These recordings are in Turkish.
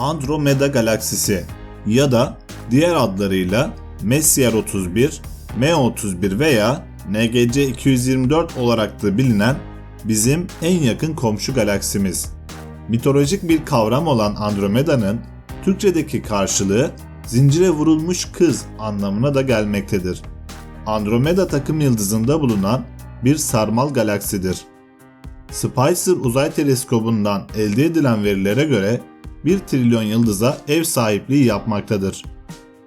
Andromeda galaksisi ya da diğer adlarıyla Messier 31, M31 veya NGC 224 olarak da bilinen bizim en yakın komşu galaksimiz. Mitolojik bir kavram olan Andromeda'nın Türkçedeki karşılığı zincire vurulmuş kız anlamına da gelmektedir. Andromeda takım yıldızında bulunan bir sarmal galaksidir. Spicer Uzay Teleskobu'ndan elde edilen verilere göre 1 trilyon yıldıza ev sahipliği yapmaktadır.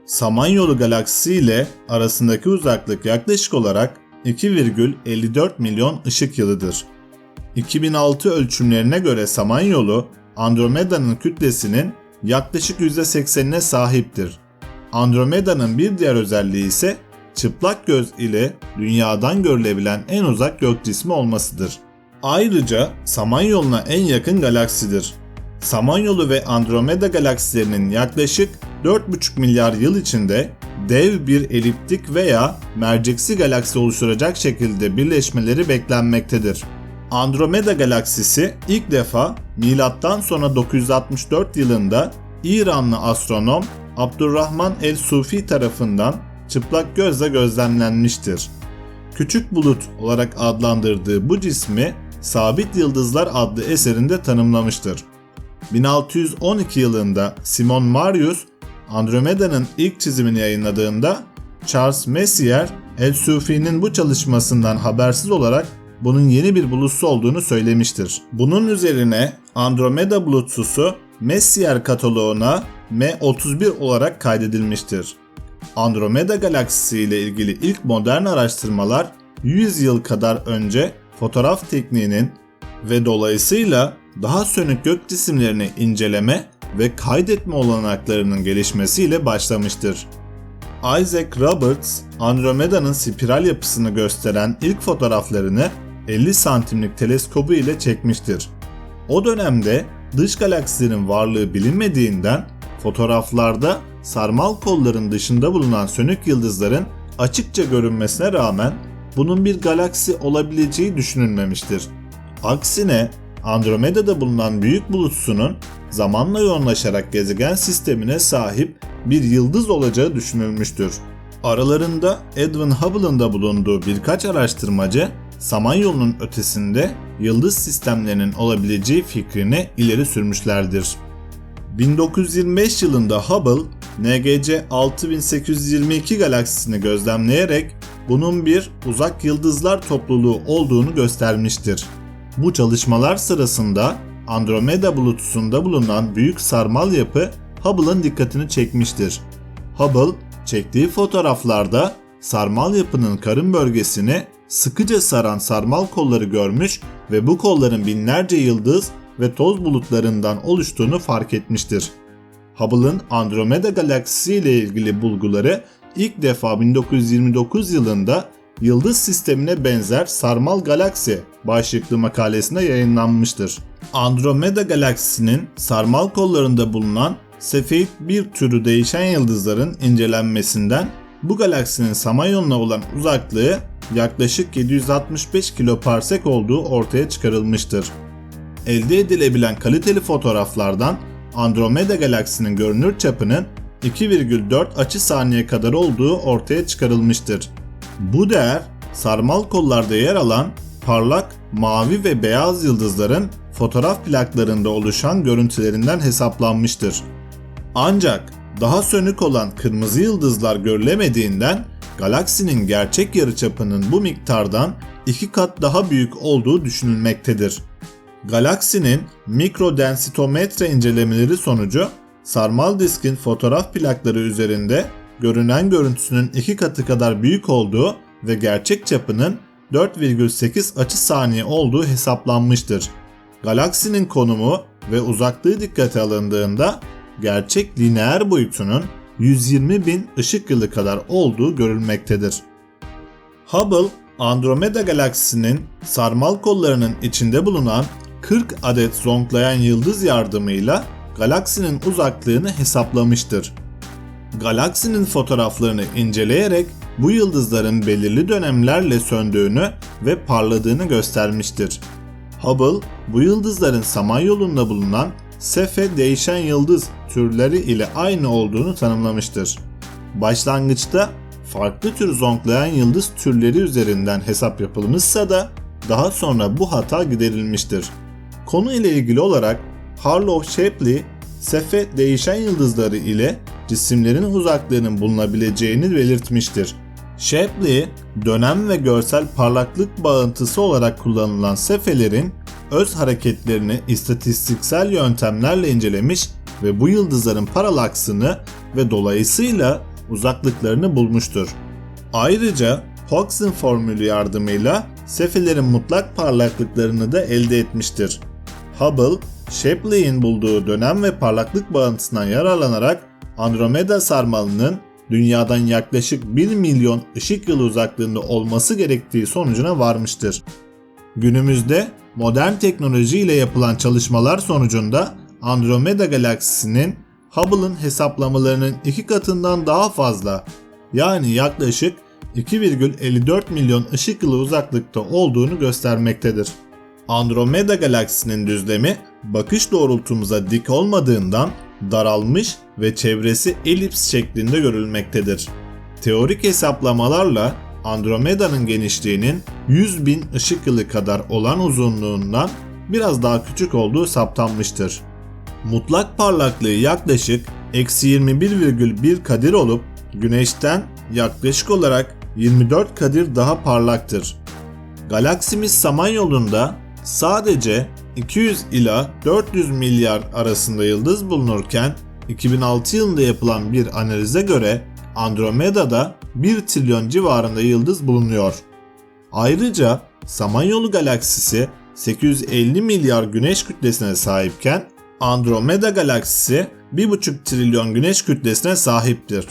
Samanyolu galaksisi ile arasındaki uzaklık yaklaşık olarak 2,54 milyon ışık yılıdır. 2006 ölçümlerine göre Samanyolu, Andromeda'nın kütlesinin yaklaşık %80'ine sahiptir. Andromeda'nın bir diğer özelliği ise çıplak göz ile dünyadan görülebilen en uzak gök cismi olmasıdır. Ayrıca Samanyolu'na en yakın galaksidir. Samanyolu ve Andromeda galaksilerinin yaklaşık 4,5 milyar yıl içinde dev bir eliptik veya merceksi galaksi oluşturacak şekilde birleşmeleri beklenmektedir. Andromeda galaksisi ilk defa milattan sonra 964 yılında İranlı astronom Abdurrahman el-Sufi tarafından çıplak gözle gözlemlenmiştir. Küçük bulut olarak adlandırdığı bu cismi Sabit Yıldızlar adlı eserinde tanımlamıştır. 1612 yılında Simon Marius Andromeda'nın ilk çizimini yayınladığında Charles Messier El-Sufi'nin bu çalışmasından habersiz olarak bunun yeni bir bulutsu olduğunu söylemiştir. Bunun üzerine Andromeda bulutsusu Messier kataloğuna M31 olarak kaydedilmiştir. Andromeda galaksisi ile ilgili ilk modern araştırmalar 100 yıl kadar önce fotoğraf tekniğinin ve dolayısıyla daha sönük gök cisimlerini inceleme ve kaydetme olanaklarının gelişmesiyle başlamıştır. Isaac Roberts, Andromeda'nın spiral yapısını gösteren ilk fotoğraflarını 50 santimlik teleskobu ile çekmiştir. O dönemde dış galaksilerin varlığı bilinmediğinden fotoğraflarda sarmal kolların dışında bulunan sönük yıldızların açıkça görünmesine rağmen bunun bir galaksi olabileceği düşünülmemiştir. Aksine Andromeda'da bulunan büyük bulutsunun zamanla yoğunlaşarak gezegen sistemine sahip bir yıldız olacağı düşünülmüştür. Aralarında Edwin Hubble'ın da bulunduğu birkaç araştırmacı Samanyolu'nun ötesinde yıldız sistemlerinin olabileceği fikrini ileri sürmüşlerdir. 1925 yılında Hubble, NGC 6822 galaksisini gözlemleyerek bunun bir uzak yıldızlar topluluğu olduğunu göstermiştir. Bu çalışmalar sırasında Andromeda bulutusunda bulunan büyük sarmal yapı Hubble'ın dikkatini çekmiştir. Hubble, çektiği fotoğraflarda sarmal yapının karın bölgesini sıkıca saran sarmal kolları görmüş ve bu kolların binlerce yıldız ve toz bulutlarından oluştuğunu fark etmiştir. Hubble'ın Andromeda galaksisi ile ilgili bulguları ilk defa 1929 yılında Yıldız sistemine benzer Sarmal Galaksi başlıklı makalesinde yayınlanmıştır. Andromeda galaksisinin sarmal kollarında bulunan Sefeit bir türü değişen yıldızların incelenmesinden bu galaksinin Samanyolu'na olan uzaklığı yaklaşık 765 kiloparsek olduğu ortaya çıkarılmıştır. Elde edilebilen kaliteli fotoğraflardan Andromeda galaksinin görünür çapının 2,4 açı saniye kadar olduğu ortaya çıkarılmıştır. Bu değer sarmal kollarda yer alan parlak mavi ve beyaz yıldızların fotoğraf plaklarında oluşan görüntülerinden hesaplanmıştır. Ancak daha sönük olan kırmızı yıldızlar görülemediğinden galaksinin gerçek yarıçapının bu miktardan iki kat daha büyük olduğu düşünülmektedir. Galaksinin mikrodensitometre incelemeleri sonucu sarmal diskin fotoğraf plakları üzerinde görünen görüntüsünün iki katı kadar büyük olduğu ve gerçek çapının 4,8 açı saniye olduğu hesaplanmıştır. Galaksinin konumu ve uzaklığı dikkate alındığında gerçek lineer boyutunun 120 bin ışık yılı kadar olduğu görülmektedir. Hubble, Andromeda galaksisinin sarmal kollarının içinde bulunan 40 adet zonklayan yıldız yardımıyla galaksinin uzaklığını hesaplamıştır. Galaksinin fotoğraflarını inceleyerek bu yıldızların belirli dönemlerle söndüğünü ve parladığını göstermiştir. Hubble, bu yıldızların Samanyolu'nda bulunan Sefe değişen yıldız türleri ile aynı olduğunu tanımlamıştır. Başlangıçta farklı tür zonklayan yıldız türleri üzerinden hesap yapılmışsa da daha sonra bu hata giderilmiştir. Konu ile ilgili olarak Harlow Shapley, Sefe değişen yıldızları ile cisimlerin uzaklığının bulunabileceğini belirtmiştir. Shapley, dönem ve görsel parlaklık bağıntısı olarak kullanılan sefelerin öz hareketlerini istatistiksel yöntemlerle incelemiş ve bu yıldızların paralaksını ve dolayısıyla uzaklıklarını bulmuştur. Ayrıca Hawkes'ın formülü yardımıyla sefelerin mutlak parlaklıklarını da elde etmiştir. Hubble, Shapley'in bulduğu dönem ve parlaklık bağıntısından yararlanarak Andromeda sarmalının dünyadan yaklaşık 1 milyon ışık yılı uzaklığında olması gerektiği sonucuna varmıştır. Günümüzde modern teknoloji ile yapılan çalışmalar sonucunda Andromeda galaksisinin Hubble'ın hesaplamalarının iki katından daha fazla yani yaklaşık 2,54 milyon ışık yılı uzaklıkta olduğunu göstermektedir. Andromeda galaksisinin düzlemi bakış doğrultumuza dik olmadığından daralmış ve çevresi elips şeklinde görülmektedir. Teorik hesaplamalarla Andromeda'nın genişliğinin 100 bin ışık yılı kadar olan uzunluğundan biraz daha küçük olduğu saptanmıştır. Mutlak parlaklığı yaklaşık eksi 21,1 kadir olup Güneş'ten yaklaşık olarak 24 kadir daha parlaktır. Galaksimiz Samanyolu'nda sadece 200 ila 400 milyar arasında yıldız bulunurken 2006 yılında yapılan bir analize göre Andromeda'da 1 trilyon civarında yıldız bulunuyor. Ayrıca Samanyolu galaksisi 850 milyar güneş kütlesine sahipken Andromeda galaksisi 1,5 trilyon güneş kütlesine sahiptir.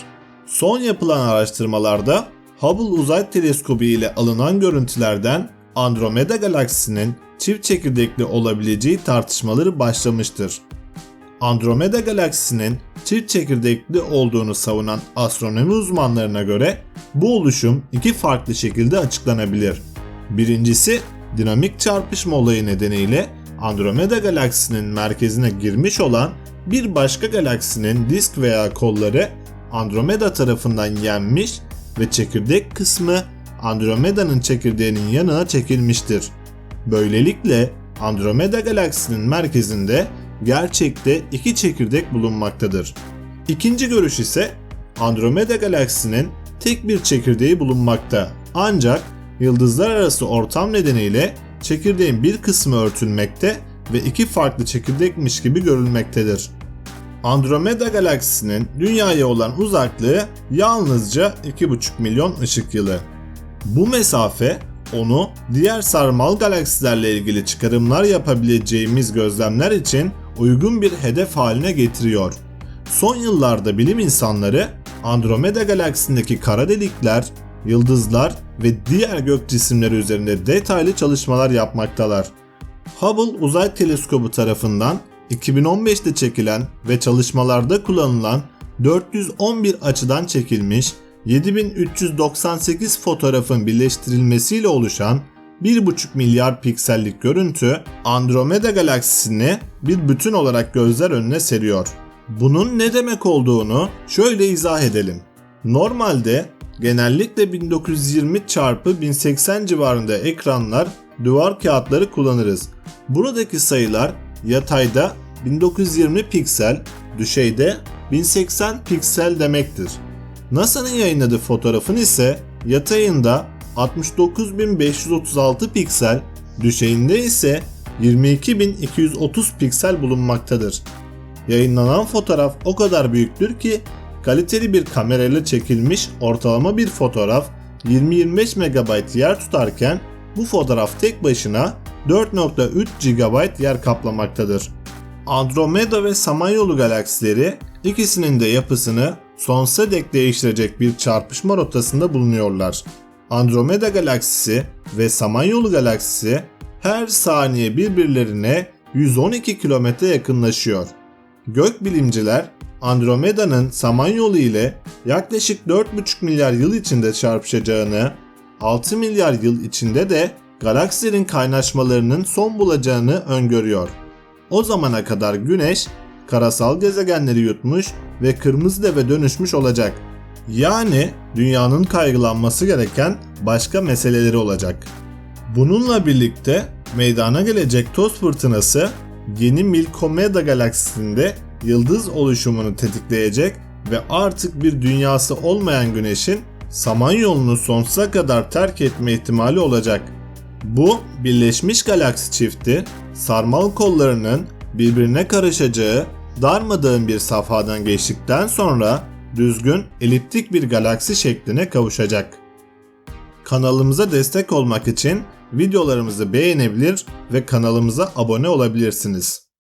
Son yapılan araştırmalarda Hubble Uzay Teleskobu ile alınan görüntülerden Andromeda galaksisinin çift çekirdekli olabileceği tartışmaları başlamıştır. Andromeda galaksisinin çift çekirdekli olduğunu savunan astronomi uzmanlarına göre bu oluşum iki farklı şekilde açıklanabilir. Birincisi dinamik çarpışma olayı nedeniyle Andromeda galaksisinin merkezine girmiş olan bir başka galaksinin disk veya kolları Andromeda tarafından yenmiş ve çekirdek kısmı Andromeda'nın çekirdeğinin yanına çekilmiştir. Böylelikle Andromeda galaksisinin merkezinde gerçekte iki çekirdek bulunmaktadır. İkinci görüş ise Andromeda galaksisinin tek bir çekirdeği bulunmakta. Ancak yıldızlar arası ortam nedeniyle çekirdeğin bir kısmı örtülmekte ve iki farklı çekirdekmiş gibi görülmektedir. Andromeda galaksisinin dünyaya olan uzaklığı yalnızca 2,5 milyon ışık yılı. Bu mesafe onu diğer sarmal galaksilerle ilgili çıkarımlar yapabileceğimiz gözlemler için uygun bir hedef haline getiriyor. Son yıllarda bilim insanları Andromeda galaksisindeki kara delikler, yıldızlar ve diğer gök cisimleri üzerinde detaylı çalışmalar yapmaktalar. Hubble Uzay Teleskobu tarafından 2015'te çekilen ve çalışmalarda kullanılan 411 açıdan çekilmiş 7398 fotoğrafın birleştirilmesiyle oluşan 1,5 milyar piksellik görüntü Andromeda galaksisini bir bütün olarak gözler önüne seriyor. Bunun ne demek olduğunu şöyle izah edelim. Normalde genellikle 1920 x 1080 civarında ekranlar, duvar kağıtları kullanırız. Buradaki sayılar yatayda 1920 piksel, düşeyde 1080 piksel demektir. NASA'nın yayınladığı fotoğrafın ise yatayında 69536 piksel, düşeyinde ise 22230 piksel bulunmaktadır. Yayınlanan fotoğraf o kadar büyüktür ki kaliteli bir kamerayla çekilmiş ortalama bir fotoğraf 20-25 MB yer tutarken bu fotoğraf tek başına 4.3 GB yer kaplamaktadır. Andromeda ve Samanyolu galaksileri ikisinin de yapısını sonsuza dek değiştirecek bir çarpışma rotasında bulunuyorlar. Andromeda galaksisi ve Samanyolu galaksisi her saniye birbirlerine 112 kilometre yakınlaşıyor. Gökbilimciler Andromeda'nın Samanyolu ile yaklaşık 4,5 milyar yıl içinde çarpışacağını, 6 milyar yıl içinde de galaksilerin kaynaşmalarının son bulacağını öngörüyor. O zamana kadar Güneş karasal gezegenleri yutmuş ve kırmızı deve dönüşmüş olacak. Yani dünyanın kaygılanması gereken başka meseleleri olacak. Bununla birlikte meydana gelecek toz fırtınası yeni Milkomeda galaksisinde yıldız oluşumunu tetikleyecek ve artık bir dünyası olmayan güneşin Samanyolu'nu sonsuza kadar terk etme ihtimali olacak. Bu birleşmiş galaksi çifti sarmal kollarının birbirine karışacağı darmadağın bir safhadan geçtikten sonra düzgün eliptik bir galaksi şekline kavuşacak. Kanalımıza destek olmak için videolarımızı beğenebilir ve kanalımıza abone olabilirsiniz.